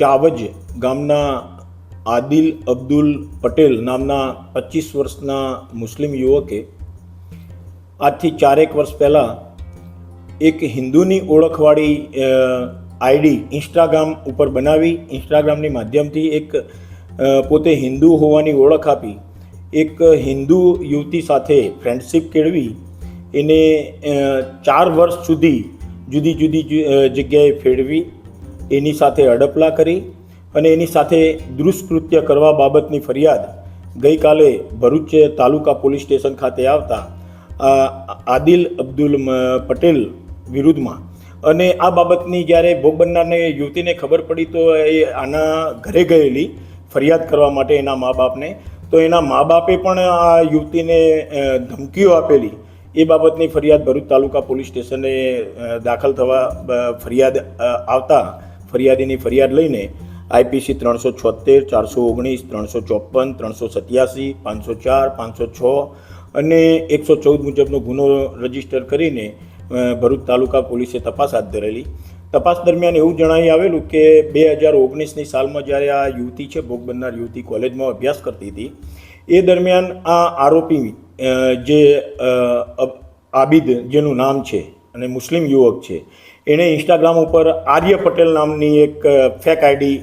ચાવજ ગામના આદિલ અબ્દુલ પટેલ નામના પચીસ વર્ષના મુસ્લિમ યુવકે આજથી ચારેક વર્ષ પહેલાં એક હિન્દુની ઓળખવાળી આઈડી ઇન્સ્ટાગ્રામ ઉપર બનાવી, ઇન્સ્ટાગ્રામની માધ્યમથી એક પોતે હિન્દુ હોવાની ઓળખ આપી, એક હિન્દુ યુવતી સાથે ફ્રેન્ડશિપ કેળવી, એને ચાર વર્ષ સુધી જુદી જુદી જગ્યાએ ફેરવી, એની સાથે અડપલા કરી અને એની સાથે દુષ્કૃત્ય કરવા બાબતની ફરિયાદ ગઈકાલે ભરૂચ તાલુકા પોલીસ સ્ટેશન ખાતે આવતા આદિલ અબ્દુલ પટેલ વિરુદ્ધમાં. અને આ બાબતની જ્યારે ભોગ બનનારને યુવતીને ખબર પડી તો એ આના ઘરે ગયેલી, ફરિયાદ કરવા માટે એના મા બાપને. તો એના મા બાપે પણ આ યુવતીને ધમકીઓ આપેલી એ બાબતની ફરિયાદ ભરૂચ તાલુકા પોલીસ સ્ટેશને દાખલ થવા ફરિયાદ આવતા ફરિયાદીની ફરિયાદ લઈને આઈપીસી ત્રણસો છોતેર ચારસો ઓગણીસ, ત્રણસો ચોપન ત્રણસો સત્યાસી, પાંચસો ચાર, પાંચસો છ અને એકસો ચૌદ મુજબનો ગુનો રજિસ્ટર કરીને ભરૂચ તાલુકા પોલીસે તપાસ હાથ ધરેલી. તપાસ દરમિયાન એવું જણાવી આવેલું કે બે હજાર ઓગણીસની સાલમાં જ્યારે આ યુવતી છે, ભોગ બનનાર યુવતી કોલેજમાં અભ્યાસ કરતી હતી, એ દરમિયાન આ આરોપી જે આબિદ, જેનું નામ છે અને મુસ્લિમ યુવક છે, એણે ઇન્સ્ટાગ્રામ ઉપર આર્ય પટેલ નામની એક ફેક આઈડી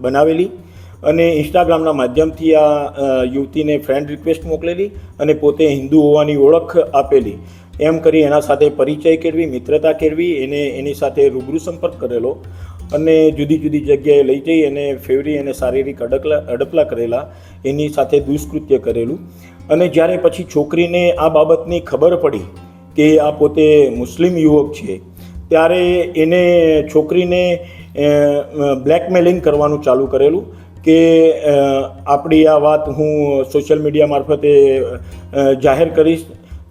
બનાવેલી અને ઇન્સ્ટાગ્રામના માધ્યમથી આ યુવતીને ફ્રેન્ડ રિક્વેસ્ટ મોકલેલી અને પોતે હિન્દુ હોવાની ઓળખ આપેલી. એમ કરી એના સાથે પરિચય કેળવી, મિત્રતા કેળવી, એને એની સાથે રૂબરૂ સંપર્ક કરેલો. અને જુદી જુદી જગ્યાએ લઈ જઈ અને ફેવરી અને શારીરિક અડકલા અડપલા કરેલા, એની સાથે દુષ્કૃત્ય કરેલું. અને જ્યારે પછી છોકરીને આ બાબતની ખબર પડી કે આ પોતે મુસ્લિમ યુવક છે, ત્યારે એને છોકરીને બ્લેકમેલિંગ કરવાનું ચાલુ કરેલું કે આપણી આ વાત હું સોશિયલ મીડિયા મારફતે જાહેર કરીશ.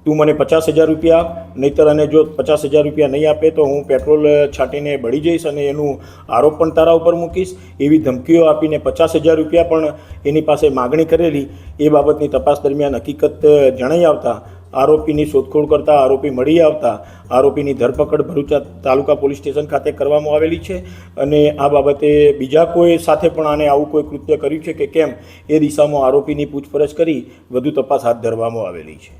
તું મને પચાસ હજાર રૂપિયા, નહીતર અને જો પચાસ હજાર રૂપિયા નહીં આપે તો હું પેટ્રોલ છાંટીને બળી જઈશ અને એનું આરોપ પણ તારા ઉપર મૂકીશ. એવી ધમકીઓ આપીને પચાસ હજાર રૂપિયા પણ એની પાસે માગણી કરેલી. એ બાબતની તપાસ દરમિયાન હકીકત જણાઈ આવતા આરોપીની શોધખોળ કરતા આરોપી મળી આવતા આરોપીની ધરપકડ ભરૂચ તાલુકા પોલીસ સ્ટેશન ખાતે કરવામાં આવેલી છે અને આ બાબતે બીજા કોઈ સાથે પણ આને આવું કોઈ કૃત્ય કર્યું છે કે કેમ? એ દિશામાં આરોપીની પૂછપરછ કરી વધુ તપાસ હાથ ધરવામાં આવેલી છે.